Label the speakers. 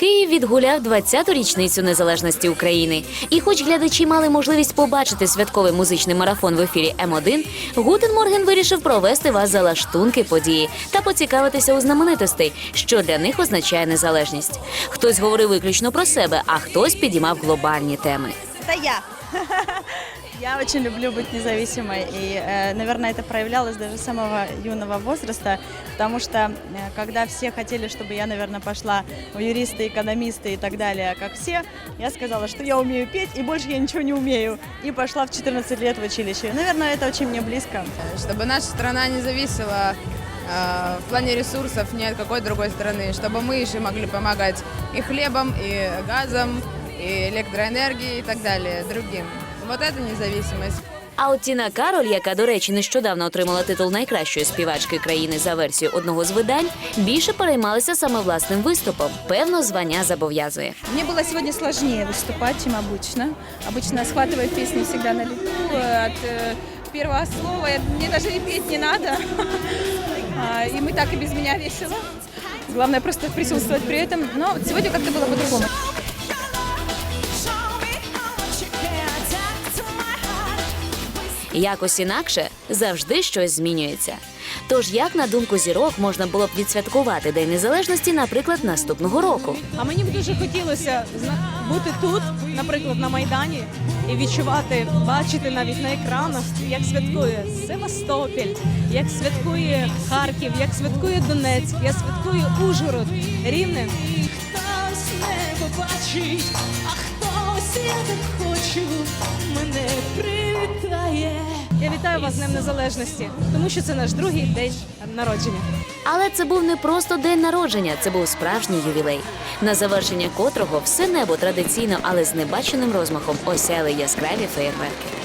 Speaker 1: Київ відгуляв 20-ту річницю незалежності України. І, хоч глядачі мали можливість побачити святковий музичний марафон в ефірі М1, Гутен Морген вирішив провести вас за лаштунки події та поцікавитися у знаменитостей, що для них означає незалежність. Хтось говорив виключно про себе, а хтось підіймав глобальні теми.
Speaker 2: Это я. Я очень люблю быть независимой, и, э, наверное, это проявлялось даже с самого юного возраста, потому что э, когда все хотели, чтобы я, наверное, пошла в юристы, экономисты и так далее, как все, я сказала, что я умею петь, и больше я ничего не умею, и пошла в 14 лет в училище. Наверное, это очень мне близко.
Speaker 3: чтобы наша страна не зависела э, в плане ресурсов ни от какой другой страны, чтобы мы еще могли помогать и хлебом, и газом, и электроэнергией и так далее другим. Вот это независимость.
Speaker 1: А от Тіна Кароль, яка, до речі, нещодавно отримала титул найкращої співачки країни за версією одного з видань, більше переймалася саме власним виступом. Певно, звання зобов'язує.
Speaker 4: Мне было сегодня сложнее выступать, чем обычно. Обычно схватываю песни всегда на лету. э, От э, первого слова я- мне даже и петь не надо. А, И мы так и без меня весело. Главное просто присутствовать при этом. Но сегодня как-то было по-другому.
Speaker 1: Якось інакше завжди щось змінюється. Тож, як на думку зірок, можна було б відсвяткувати День Незалежності, наприклад, наступного року.
Speaker 5: А мені б дуже хотілося бути тут, наприклад, на Майдані, і відчувати, бачити навіть на екранах, як святкує Севастополь, як святкує Харків, як святкує Донецьк, як святкує Ужгород, Рівне. Хтось не побачить, а хтось я так хочу, мене привітає. Я вітаю вас з Днем Незалежності, тому що це наш другий день народження.
Speaker 1: Але це був не просто день народження, це був справжній ювілей, на завершення котрого все небо традиційно, але з небаченим розмахом осяли яскраві феєрверки.